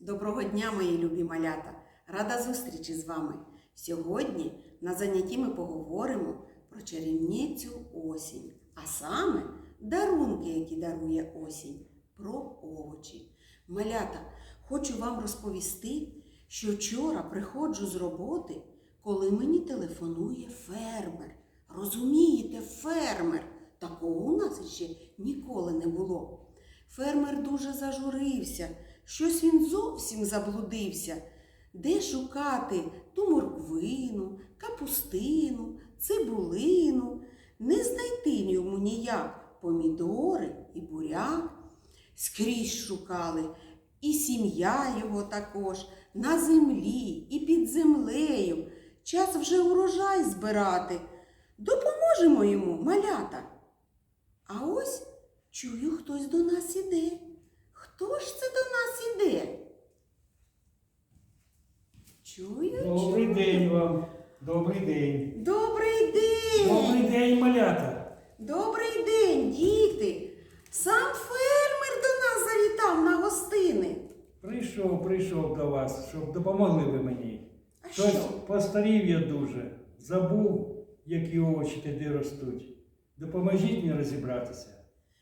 Доброго дня, мої любі малята! Рада зустрічі з вами. Сьогодні на занятті ми поговоримо про чарівницю осінь, а саме дарунки, які дарує осінь, про овочі. Малята, хочу вам розповісти, що вчора приходжу з роботи, коли мені телефонує фермер. Розумієте, фермер. Такого у нас ще ніколи не було. Фермер дуже зажурився, щось він зовсім заблудився. Де шукати ту морквину, капустину, цибулину, не знайти йому ніяк помідори і буряк. Скрізь шукали, і сім'я його також, на землі і під землею. Час вже урожай збирати. Допоможемо йому, малята. А ось чую, хтось до нас іде. Хто ж це до нас іде? Чую, Добрий чую. день вам. Добрий день. Добрий день! Добрий день, малята. Добрий день, діти! Сам фермер до нас завітав на гостини. Прийшов, прийшов до вас, щоб допомогли ви мені. А Щось що? постарів я дуже. Забув, які овочі тоді ростуть. Допоможіть мені розібратися.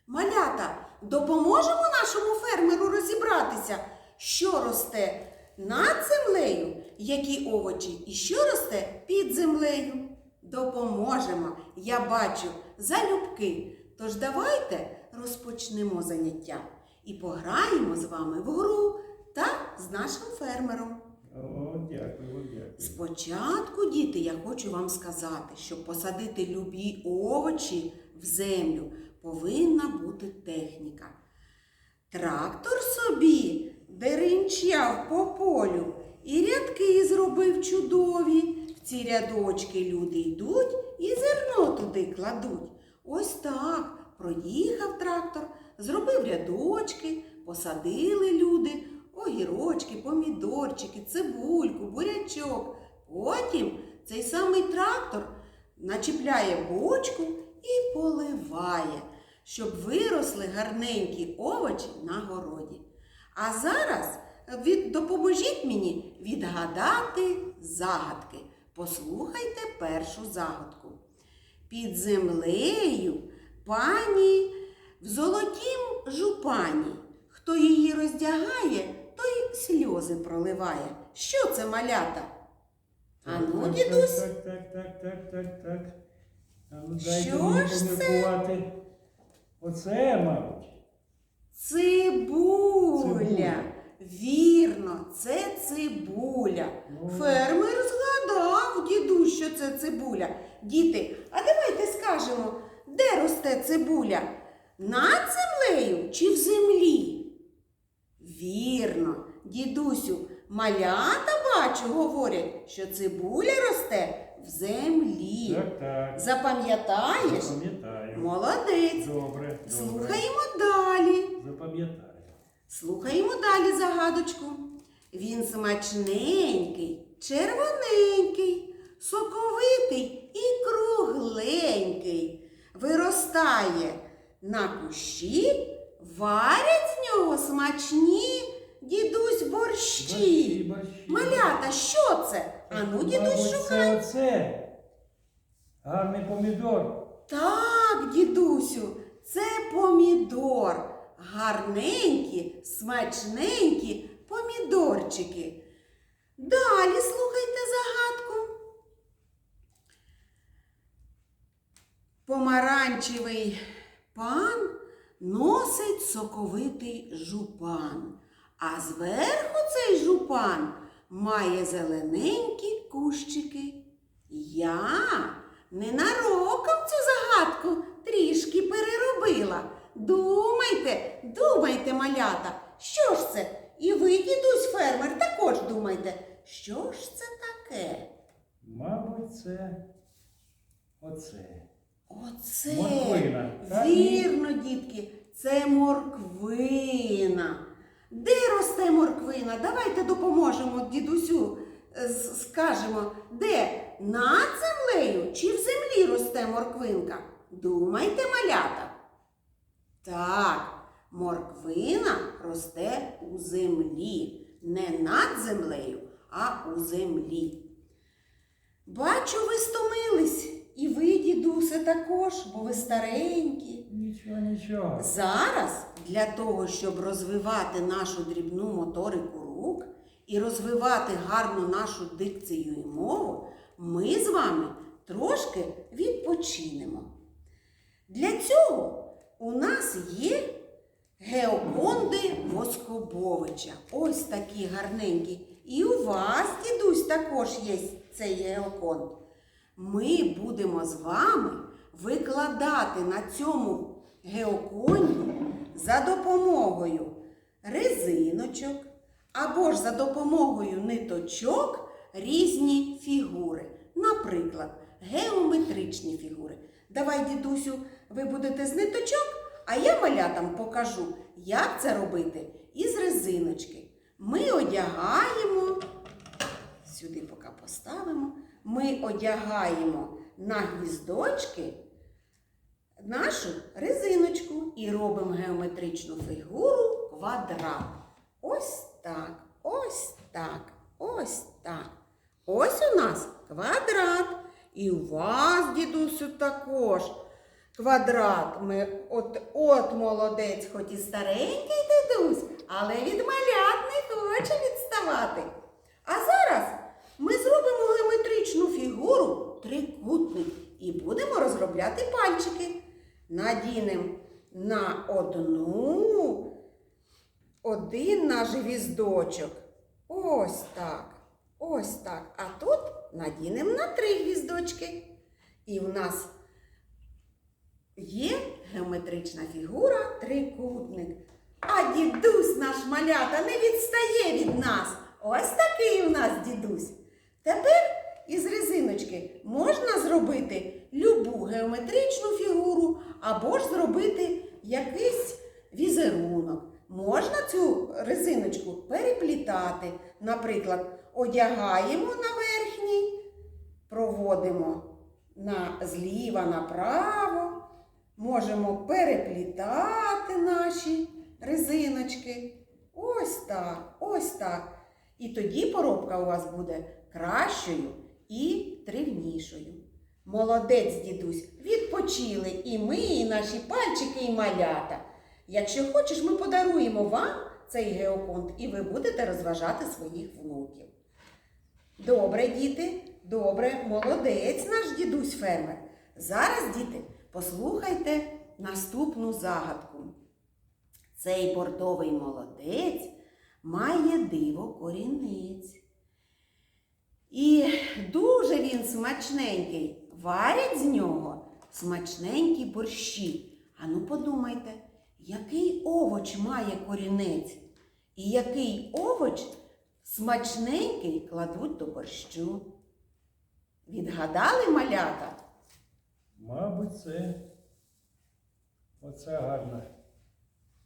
Малята, допоможемо нашому фермеру розібратися, що росте над землею, які овочі, і що росте під землею. Допоможемо, я бачу, залюбки. Тож давайте розпочнемо заняття і пограємо з вами в гру та з нашим фермером. О, дякую, дякую. Спочатку, діти, я хочу вам сказати, щоб посадити любі овочі в землю, повинна бути техніка. Трактор собі деренчав по полю і рядки зробив чудові. В ці рядочки люди йдуть і зерно туди кладуть. Ось так проїхав трактор, зробив рядочки, посадили люди огірочки, помідорчики, цибульку, бурячок. Потім цей самий трактор начіпляє бочку і поливає, щоб виросли гарненькі овочі на городі. А зараз від, допоможіть мені відгадати загадки. Послухайте першу загадку. Під землею пані в золотім жупані. Хто її роздягає, той сльози проливає. Що це малята? А ну, дідусь, Так, так, так, так, так, так. А ну Що ж це? Оце, мабуть. цибуля. Цибуля. Вірно, це цибуля. Ну. Фермер згадав, дідусь, що це цибуля. Діти, а давайте скажемо, де росте цибуля? Над землею чи в землі? Вірно, дідусю, малята бачу, говорять, що цибуля росте в землі. Так, так. Запам'ятаєш? Запам'ятаю. Молодець. Добре, добре. Слухаємо далі. Запам'ятаю. Слухаємо далі загадочку. Він смачненький, червоненький, соковитий і кругленький. Виростає на кущі, варять з нього смачні дідусь борщі. Малята, що це? Ану, дідусь, Мабуть, шукай. Це оце. Гарний помідор. Так, дідусю, це помідор. Гарненькі, смачненькі помідорчики. Далі слухайте загадку. Помаранчевий пан носить соковитий жупан, а зверху цей жупан має зелененькі кущики. Я ненароком цю загадку трішки переробила. Думайте, думайте, малята, що ж це? І ви, дідусь фермер, також думайте, що ж це таке? Мабуть, це оце. Оце Морквина, так? вірно, дітки, це морквина. Де росте морквина? Давайте допоможемо дідусю. е, Скажемо, де над землею чи в землі росте морквинка? Думайте, малята. Так, морквина росте у землі. не над землею, а у землі. Бачу, ви стомились, і ви, дідусе, також, бо ви старенькі. Нічого, нічого. Зараз для того, щоб розвивати нашу дрібну моторику рук і розвивати гарну нашу дикцію і мову, ми з вами трошки відпочинемо. Для цього у нас є геоконди Воскобовича. Ось такі гарненькі. І у вас, дідусь, також є цей геоконд. Ми будемо з вами викладати на цьому геоконді за допомогою резиночок або ж за допомогою ниточок різні фігури. Наприклад, геометричні фігури. Давай, дідусю, ви будете з ниточок, а я малятам покажу, як це робити із резиночки. Ми одягаємо, сюди поки поставимо, ми одягаємо на гвіздочки нашу резиночку і робимо геометричну фігуру квадрат. Ось так, ось так, ось так. Ось у нас квадрат. І у вас, дідусю, також квадрат. Ми от, от молодець, хоч і старенький дідусь, але від малят не хоче відставати. А зараз ми зробимо геометричну фігуру трикутник і будемо розробляти пальчики. Надінемо на одну один наш гвіздочок. Ось так. Ось так. А тут надінемо на три гвіздочки. І в нас є геометрична фігура трикутник. А дідусь наш малята не відстає від нас. Ось такий у нас дідусь. Тепер резиночки можна зробити любу геометричну фігуру або ж зробити якийсь візерунок. Можна цю резиночку переплітати. Наприклад, одягаємо на верхній, проводимо на, зліва направо, можемо переплітати наші резиночки. Ось так, ось так. І тоді поробка у вас буде кращою і тривнішою. Молодець, дідусь, відпочили і ми, і наші пальчики, і малята. Якщо хочеш, ми подаруємо вам цей геоконт, і ви будете розважати своїх внуків. Добре, діти, добре, молодець наш дідусь фермер. Зараз, діти, послухайте наступну загадку. Цей бордовий молодець має диво корінець. І дуже він смачненький. Варять з нього смачненькі борщі. Ану подумайте, який овоч має корінець і який овоч смачненький кладуть до борщу. Відгадали малята? Мабуть, це. Оце гарно.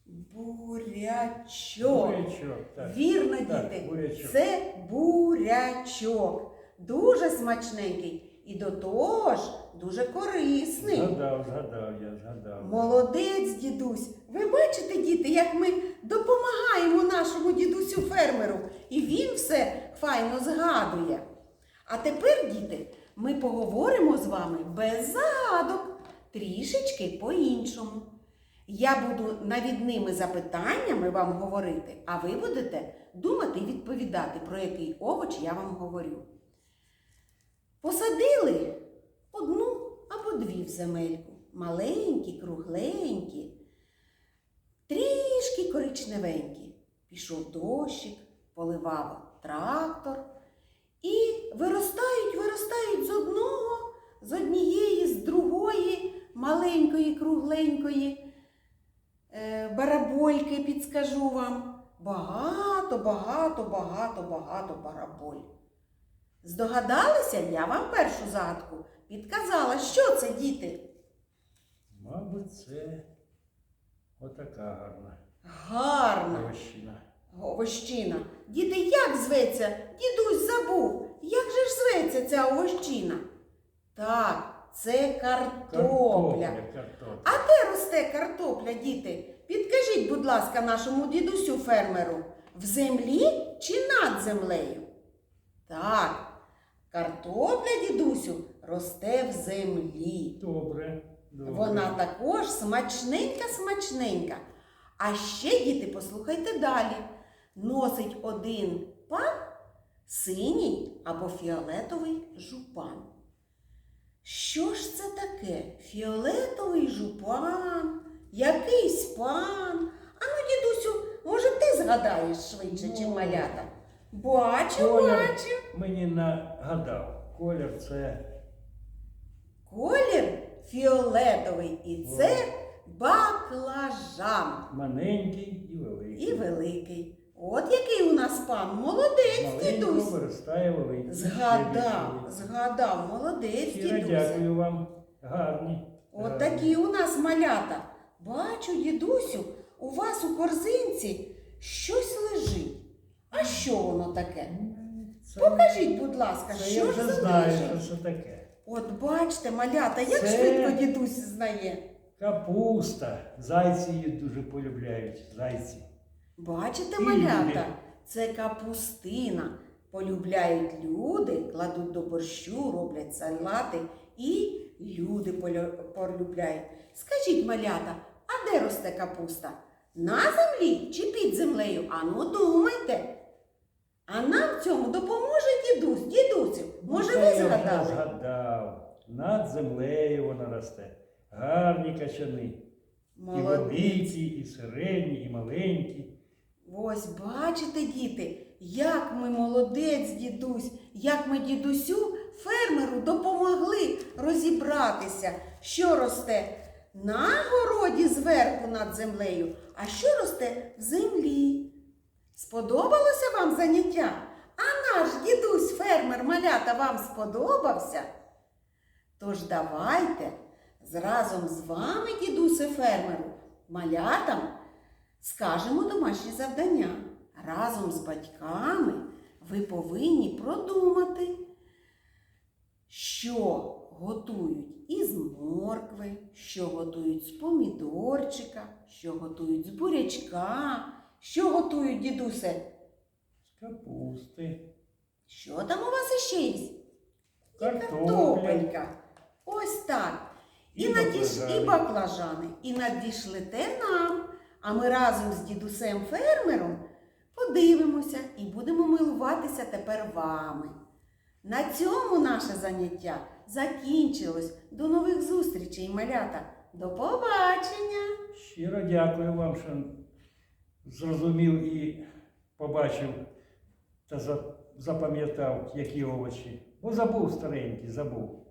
Бурячок. Бурячок, так. Вірно, Так, діти. бурячок. Це бурячок. Дуже смачненький і до того ж дуже корисний. Згадав, згадав, я згадав. Молодець, дідусь. Ви бачите, діти, як ми допомагаємо нашому дідусю фермеру, і він все файно згадує. А тепер, діти, ми поговоримо з вами без загадок, трішечки по-іншому. Я буду навідними запитаннями вам говорити, а ви будете думати і відповідати, про який овоч я вам говорю. Посадили одну або дві в земельку, маленькі, кругленькі, трішки коричневенькі. Пішов дощик, поливав трактор. І виростають, виростають з одного, з однієї, з другої маленької, кругленької барабольки, підскажу вам. Багато, багато, багато, багато бараболь. Здогадалися, я вам першу загадку підказала, що це, діти? Мабуть, це отака гарна Гарна овощина. овощина. Діти, як зветься? Дідусь забув. Як же ж зветься ця овощина? Так, це картопля. картопля. А де росте картопля, діти? Підкажіть, будь ласка, нашому дідусю фермеру. В землі чи над землею? Так, картопля, дідусю, росте в землі. Добре. добре. Вона також смачненька-смачненька. А ще, діти, послухайте далі. Носить один пан синій або фіолетовий жупан. Що ж це таке? Фіолетовий жупан, якийсь пан. Ану, дідусю, може, ти згадаєш швидше, чим Ну, малята? Бачу, Колір бачу. мені нагадав. Колір це Колір фіолетовий, і це баклажан. маленький і великий. І великий. От який у нас пан. Молодець, дідусь. виростає великий. Згадав, Ще більший. згадав, молодець, Щиро дідусь. дякую вам. Гарні. От гарні. такі у нас малята. Бачу, дідусю, у вас у корзинці щось лежить. А що воно таке? Це- Покажіть, будь ласка, Це що я ж вже знаю, що це таке. От бачите, малята, як Це- швидко дідусь знає. Капуста. Зайці її дуже полюбляють. Зайці. Бачите, І малята, люди. це капустина. Полюбляють люди, кладуть до борщу, роблять салати і люди полю- полюбляють. Скажіть, малята, а де росте капуста? На землі чи під землею? Ану, думайте. А нам в цьому допоможе дідусь. Дідусю, може ви я вже згадали? згадав. Над землею вона росте. Гарні качани. І Молодець. великі, і середні, і маленькі. Ось бачите, діти, як ми молодець, дідусь, як ми дідусю фермеру допомогли розібратися, що росте на городі зверху над землею, а що росте в землі. Сподобалося вам заняття? А наш дідусь фермер малята вам сподобався? Тож давайте разом з вами, дідусе фермеру, малятам скажемо домашні завдання. Разом з батьками ви повинні продумати, що готують із моркви, що готують з помідорчика, що готують з бурячка, що готують дідусе. З капусти, Що там у вас іще є? картопля. Картопелька. Ось так. І, І надіш... баклажани. і баклажани. І надішлете нам. А ми разом з дідусем фермером подивимося і будемо милуватися тепер вами. На цьому наше заняття закінчилось. До нових зустрічей, малята. До побачення! Щиро дякую вам, що зрозумів і побачив та запам'ятав, які овочі. Бо забув старенький, забув.